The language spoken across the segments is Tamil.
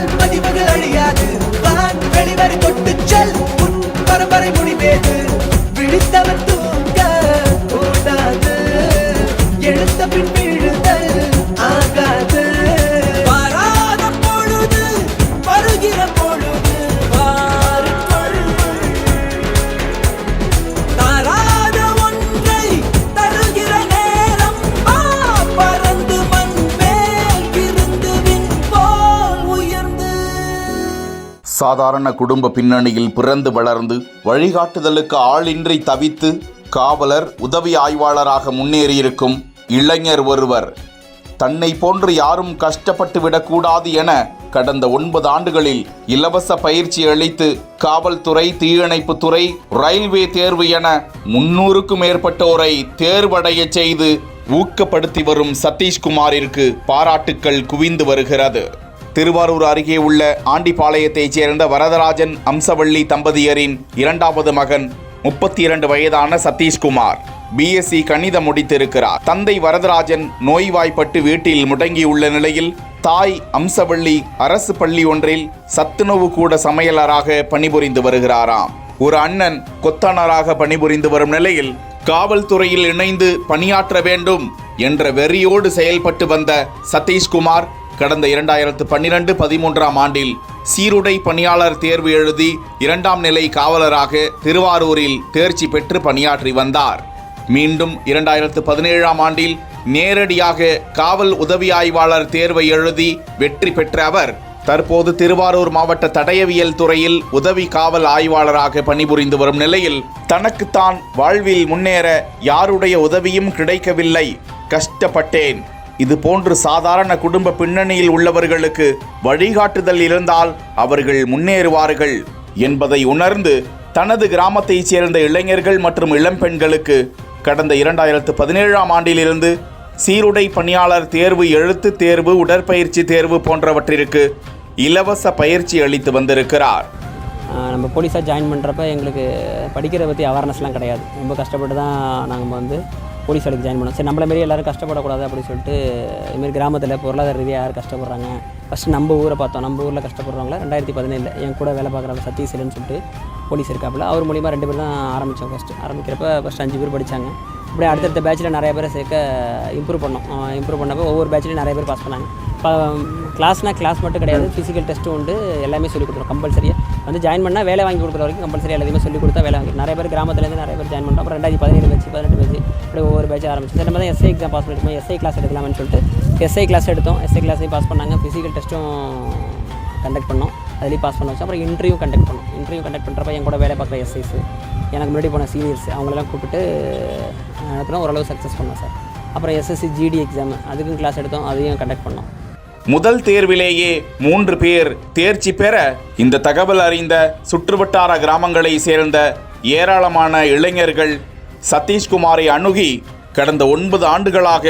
வாழ் பதிவுகள் அழியாது. வான் வெளிவரை கொட்டு செல் உன் பரம்பரை முடிவேது. விழித்தவன் தூங்க ஓடாது எழுத்த பின் சாதாரண குடும்ப பின்னணியில் பிறந்து வளர்ந்து வழிகாட்டுதலுக்கு ஆளின்றி தவித்து காவலர் உதவி ஆய்வாளராக முன்னேறியிருக்கும் இளைஞர் ஒருவர். தன்னை போன்று யாரும் கஷ்டப்பட்டு விடக்கூடாது என கடந்த ஒன்பது ஆண்டுகளில் இலவச பயிற்சி அளித்து காவல்துறை தீயணைப்புத்துறை ரயில்வே தேர்வு என முன்னூறுக்கும் மேற்பட்டோரை தேர்வடைய செய்து ஊக்கப்படுத்தி வரும் சதீஷ்குமாரிற்கு பாராட்டுக்கள் குவிந்து வருகிறது. திருவாரூர் அருகே உள்ள ஆண்டிபாளையத்தைச் சேர்ந்த வரதராஜன் அம்சவள்ளி தம்பதியரின் இரண்டாவது மகன் முப்பத்தி இரண்டு வயதான சதீஷ்குமார். பிஎஸ்சி கணிதம் முடித்திருக்கிறார். தந்தை வரதராஜன் நோய்வாய்ப்பட்டு வீட்டில் முடங்கியுள்ள நிலையில் தாய் அம்சவள்ளி அரசு பள்ளி ஒன்றில் சத்துணவு கூட சமையலராக பணிபுரிந்து வருகிறாராம். ஒரு அண்ணன் கொத்தனராக பணிபுரிந்து வரும் நிலையில் காவல்துறையில் இணைந்து பணியாற்ற வேண்டும் என்ற வெறியோடு செயல்பட்டு வந்த சதீஷ்குமார் கடந்த இரண்டாயிரத்து பன்னிரண்டு பதிமூன்றாம் ஆண்டில் சீருடை பணியாளர் தேர்வு எழுதி இரண்டாம் நிலை காவலராக திருவாரூரில் தேர்ச்சி பெற்று பணியாற்றி வந்தார். மீண்டும் இரண்டாயிரத்து பதினேழாம் ஆண்டில் நேரடியாக காவல் உதவி ஆய்வாளர் தேர்வை எழுதி வெற்றி பெற்ற அவர் தற்போது திருவாரூர் மாவட்ட தடயவியல் துறையில் உதவி காவல் ஆய்வாளராக பணிபுரிந்து வரும் நிலையில் தனக்குத்தான் வாழ்வில் முன்னேற யாருடைய உதவியும் கிடைக்கவில்லை. கஷ்டப்பட்டேன். இது போன்று சாதாரண குடும்ப பின்னணியில் உள்ளவர்களுக்கு வழிகாட்டுதல் இருந்தால் அவர்கள் முன்னேறுவார்கள் என்பதை உணர்ந்து தனது கிராமத்தைச் சேர்ந்த இளைஞர்கள் மற்றும் இளம்பெண்களுக்கு கடந்த இரண்டாயிரத்து பதினேழாம் ஆண்டிலிருந்து சீருடை பணியாளர் தேர்வு எழுத்து தேர்வு உடற்பயிற்சி தேர்வு போன்றவற்றிற்கு இலவச பயிற்சி அளித்து வந்திருக்கிறார். நம்ம போலீஸாக ஜாயின் பண்ணுறப்ப எங்களுக்கு படிக்கிறத பற்றி அவேர்னஸ்லாம் கிடையாது. ரொம்ப கஷ்டப்பட்டு தான் நாங்கள் வந்து போலீஸ் வேலைக்கு ஜாயின் பண்ணோம். சரி நம்மள மாரி எல்லோரும் கஷ்டப்படக்கூடாது அப்படின்னு சொல்லிட்டு இதுமாரி கிராமத்தில் பொருளாதார ரீதியாக யார் கஷ்டப்படுறாங்க? ஃபஸ்ட்டு நம்ம ஊரை பார்த்தோம். நம்ம ஊரில் கஷ்டப்படுறவங்கள ரெண்டாயிரத்தி பதினேழில் என் கூட வேலை பார்க்குறவங்க சதீஷ்லன்னு சொல்லிட்டு போலீஸ் இருக்காப்புல. அவர் மூலிமா ரெண்டு பேர் தான் ஆரம்பித்தோம் ஃபஸ்ட்டு ஆரம்பிக்கிறப்ப ஃபஸ்ட்டு அஞ்சு பேர் படித்தாங்க அப்படியே அடுத்தடுத்த பேட்சில் நிறைய பேரை சேர்க்க இம்ப்ரூவ் பண்ணோம். இம்ப்ரூவ் பண்ணப்போ ஒவ்வொரு பேட்ச்லையும் நிறைய பேர் பாஸ் பண்ணாங்க. இப்போ கிளாஸ்னால் கிளாஸ் மட்டும் கிடையாது. ஃபிசிக்கல் டெஸ்ட்டும் உண்டு. எல்லாமே சொல்லிக் கொடுத்துரும் கம்பல்சரியாக வந்து ஜாயின் பண்ணால் வேலை வாங்கி கொடுக்குற வரைக்கும் கம்பல்சரி எல்லாத்தையுமே சொல்லிக் கொடுத்தா வேலை வாங்கி நிறைய பேர் கிராமத்துலேருந்து நிறைய பேர் ஜாயின் பண்ணோம் அப்புறம் ரெண்டாயிரத்தி பதினேழு பேச்சு பதினெட்டு பேச்சு அப்படியே ஒவ்வொரு பேட்ச் ஆரம்பிச்சு. நம்ம தான் எஸ்ஐ எக்ஸாம் பாஸ் பண்ணிட்டு எஸ்ஐ கிளாஸ் எடுக்கலாம்னு சொல்லிட்டு. எஸ்ஐ கிளாஸ் எடுத்தோம். எஸ்ஐ கிளாஸையும் பாஸ் பண்ணாங்க. ஃபிசிக்கல் டெஸ்ட்டும் கண்டக்ட் பண்ணோம். அதுலேயும் பாஸ் பண்ண வச்சு அப்புறம் இன்டர்வியூ கண்டக்ட் பண்ணோம். இன்டர்வியூ கண்டக்ட் பண்ணுறப்ப என் கூட வேலை பார்க்குற எஸ்ஐஸ் எனக்கு முன்னாடி போன சீனியர்ஸ் அவங்களெல்லாம் கூப்பிட்டு நடத்தினோம். ஓரளவு சக்ஸஸ் பண்ணோம் சார் அப்புறம் எஸ்எஸ்சி ஜிடி எக்ஸாம் அதுக்கும் கிளாஸ் எடுத்தோம். அதையும் கண்டக்ட் பண்ணோம். முதல் தேர்விலேயே மூன்று பேர் தேர்ச்சி பெற இந்த தகவல் அறிந்த சுற்றுவட்டார கிராமங்களை சேர்ந்த ஏராளமான இளைஞர்கள் சதீஷ்குமாரை அணுகி கடந்த ஒன்பது ஆண்டுகளாக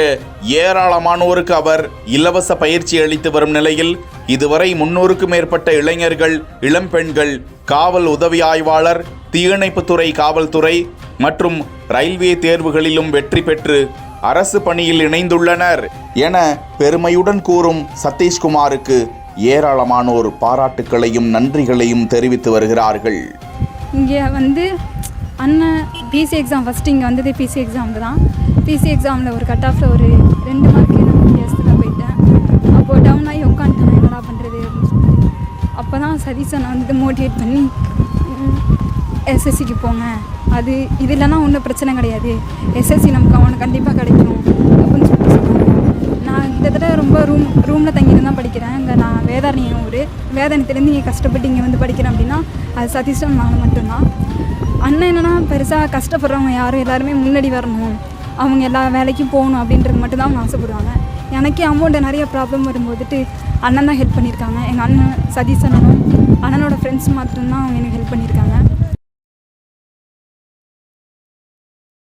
ஏராளமானோருக்கு அவர் இலவச பயிற்சி அளித்து வரும் நிலையில் இதுவரை முன்னூறுக்கும் மேற்பட்ட இளைஞர்கள் இளம்பெண்கள் காவல் உதவி ஆய்வாளர் தீயணைப்புத்துறை காவல்துறை மற்றும் ரயில்வே தேர்வுகளிலும் வெற்றி பெற்று அரசு பணியில் இணைந்துள்ளனர் என பெருமையுடன் கூறும் சதீஷ்குமாருக்கு ஏராளமானோர் பாராட்டுக்களையும் நன்றிகளையும் தெரிவித்து வருகிறார்கள். இங்கே வந்து அண்ணன் பிசி எக்ஸாம் ஃபஸ்ட்டு இங்கே வந்தது பிசி எக்ஸாமுக்கு தான். பிசி எக்ஸாமில் ஒரு கட் ஆஃபில் ஒரு ரெண்டு மார்க் எனக்கு வித்தியாசத்தில் போயிட்டேன். அப்போது டவுன் ஆகி உட்காந்துட்டேன் என்னடா பண்ணுறது அப்படின்னு சொல்லிட்டு. அப்போ தான் சதீஷன் வந்துட்டு மோட்டிவேட் பண்ணி எஸ்எஸ்சிக்கு போங்க. அது இது இல்லைனா ஒன்றும் பிரச்சனை கிடையாது. எஸ்எஸ்சி நமக்கு அவனுக்கு கண்டிப்பாக கிடைக்கும் அப்படின்னு சொல்லிட்டு சொன்னாங்க. நான் கிட்டத்தட்ட ரொம்ப ரூம் ரூமில் தங்கிட்டு தான் படிக்கிறேன். இங்கே நான் வேதாரணியம் ஊர். வேதாரணியத்துலேருந்து இங்கே கஷ்டப்பட்டு இங்கே வந்து படிக்கிறேன் அப்படின்னா அது சதீஷன் நான் மட்டும்தான். அண்ணன் என்னென்னா பெருசாக கஷ்டப்படுறவங்க யாரும் எல்லாருமே முன்னாடி வரணும். அவங்க எல்லா வேலைக்கும் போகணும் அப்படின்றது மட்டும்தான் அவங்க ஆசைப்படுவாங்க. எனக்கே அமௌண்ட்டு நிறைய ப்ராப்ளம் வரும்போதுட்டு அண்ணன் தான் ஹெல்ப் பண்ணியிருக்காங்க. எங்கள் அண்ணன் சதீஷ் அண்ணனும் அண்ணனோட ஃப்ரெண்ட்ஸ் மட்டும்தான் அவங்க எனக்கு ஹெல்ப் பண்ணியிருக்காங்க.